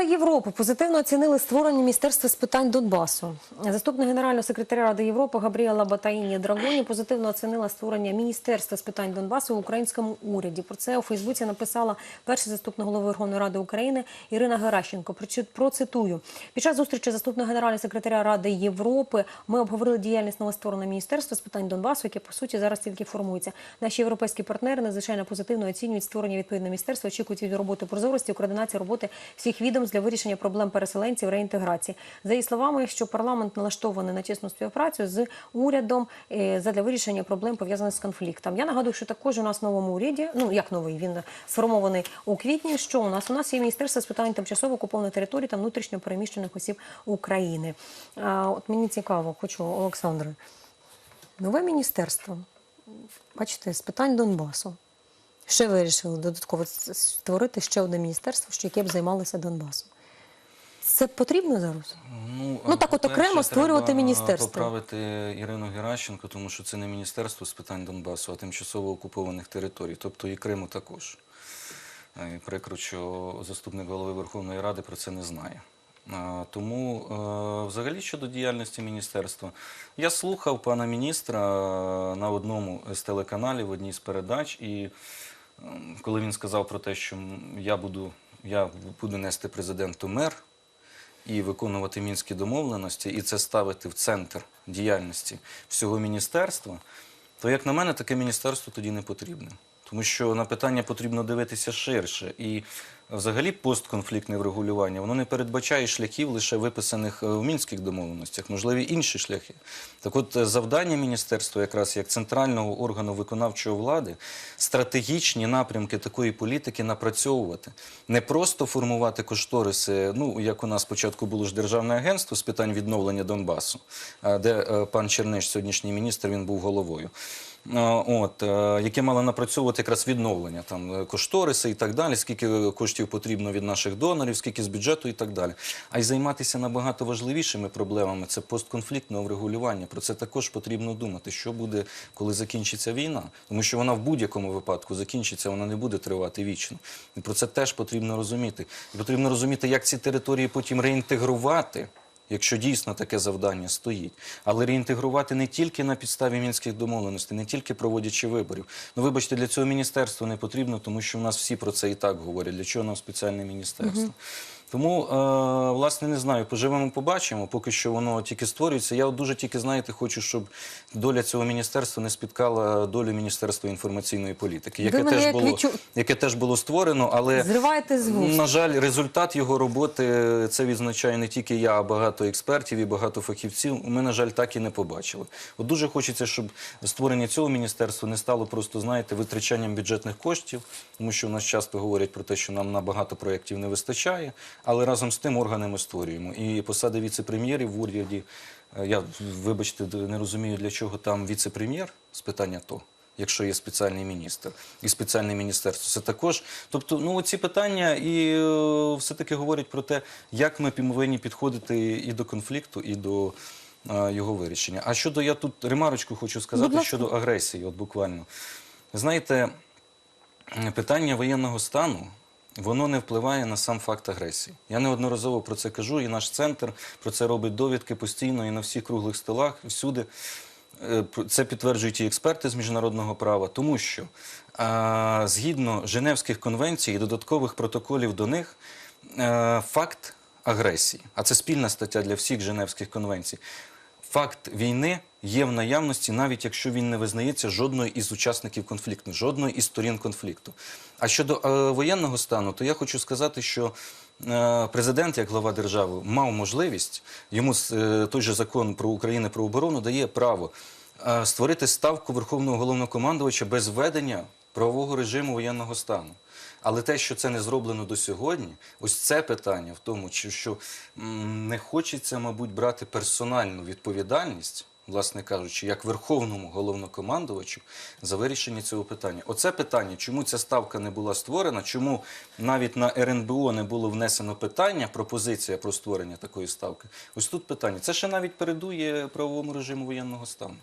Рада Європи позитивно оцінили створення міністерства з питань Донбасу. Заступник генерального секретаря Ради Європи Габріела Батаїні Драгоні позитивно оцінила створення міністерства з питань Донбасу в українському уряді. Про це у Фейсбуці написала перший заступник голови Верховної Ради України Ірина Геращенко. Процитую під час зустрічі заступника генерального секретаря Ради Європи ми обговорили діяльність новоствореного міністерства з питань Донбасу, яке по суті зараз тільки формується. Наші європейські партнери надзвичайно позитивно оцінюють створення відповідного міністерства, очікують від роботи прозорості координації роботи всіх відомств для вирішення проблем переселенців реінтеграції. За її словами, що парламент налаштований на чесну співпрацю з урядом е, задля вирішення проблем пов'язаних з конфліктом. Я нагадую, що також у нас в новому уряді, ну як новий, він сформований у квітні. Що у нас? У нас є міністерство з питань тимчасово окупованої території та внутрішньо переміщених осіб України. А, от мені цікаво, хочу Олександре. Нове міністерство, бачите, з питань Донбасу. Ще вирішили додатково створити ще одне міністерство, що яке б займалося Донбасом. Це потрібно зараз? Ну, Ну, так от окремо створювати міністерство. Поправити Ірину Геращенко, тому що це не міністерство з питань Донбасу, а тимчасово окупованих територій, тобто і Криму також. Е, і Прикро, що заступник голови Верховної Ради про це не знає. Е, Тому, е, взагалі, щодо діяльності міністерства, я слухав пана міністра на одному з телеканалів, в одній з передач, і коли він сказав про те, що я буду, я буду нести президенту мер, і виконувати мінські домовленості, і це ставити в центр діяльності всього міністерства, то, як на мене, таке міністерство тоді не потрібне. Тому що на питання потрібно дивитися ширше. І взагалі постконфліктне врегулювання воно не передбачає шляхів лише виписаних е, в мінських домовленостях, можливі інші шляхи. Так от е, завдання міністерства, якраз як центрального органу виконавчої влади, стратегічні напрямки такої політики напрацьовувати, не просто формувати кошториси. Ну як у нас спочатку було ж державне агентство з питань відновлення Донбасу, де е, пан Черниш, сьогоднішній міністр, він був головою. Е, От, е, яке мало напрацьовувати якраз відновлення там е, кошториси і так далі, скільки коштів потрібно від наших донорів, скільки з бюджету і так далі. А й займатися набагато важливішими проблемами це постконфліктного врегулювання. Про це також потрібно думати, що буде, коли закінчиться війна, тому що вона в будь-якому випадку закінчиться, вона не буде тривати вічно. І про це теж потрібно розуміти. І потрібно розуміти, як ці території потім реінтегрувати якщо дійсно таке завдання стоїть. Але реінтегрувати не тільки на підставі мінських домовленостей, не тільки проводячи виборів. Ну, вибачте, для цього міністерства не потрібно, тому що в нас всі про це і так говорять. Для чого нам спеціальне міністерство? Тому, е, власне, не знаю, поживемо, побачимо. Поки що воно тільки створюється. Я от дуже тільки, знаєте, хочу, щоб доля цього міністерства не спіткала долю Міністерства інформаційної політики, яке, теж як було, відчу- яке теж було створено, але на жаль, результат його роботи це відзначає не тільки я, а багато експертів і багато фахівців. Ми, на жаль, так і не побачили. От дуже хочеться, щоб створення цього міністерства не стало просто, знаєте, витрачанням бюджетних коштів, тому що в нас часто говорять про те, що нам на багато проєктів не вистачає, але разом з тим органи ми створюємо. І посади віце-прем'єрів в уряді. е, Я вибачте, не розумію, для чого там віце-прем'єр з питання то якщо є спеціальний міністр і спеціальне міністерство. Це також. Тобто, ну ці питання і е, все-таки говорять про те, як ми повинні підходити і до конфлікту, і до е, його вирішення. А щодо я тут ремарочку хочу сказати щодо агресії, от буквально. Знаєте, питання воєнного стану. Воно не впливає на сам факт агресії. Я неодноразово про це кажу, і наш центр про це робить довідки постійно і на всіх круглих столах, всюди. Е, Це підтверджують і експерти з міжнародного права, тому що а, згідно Женевських конвенцій і додаткових протоколів до них, е, факт агресії, а це спільна стаття для всіх Женевських конвенцій. Факт війни є в наявності, навіть якщо він не визнається жодною із учасників конфлікту, жодної із сторін конфлікту. А щодо е, воєнного стану, то я хочу сказати, що е, президент, як глава держави, мав можливість йому е, той же закон про Україну про оборону дає право е, створити ставку Верховного головнокомандувача без введення правового режиму воєнного стану. Але те, що це не зроблено до сьогодні, ось це питання в тому, що не хочеться, мабуть, брати персональну відповідальність, власне кажучи, як верховному головнокомандувачу за вирішення цього питання. Оце питання, чому ця ставка не була створена, чому навіть на РНБО не було внесено питання, пропозиція про створення такої ставки. Ось тут питання. Це ще навіть передує правовому режиму воєнного стану.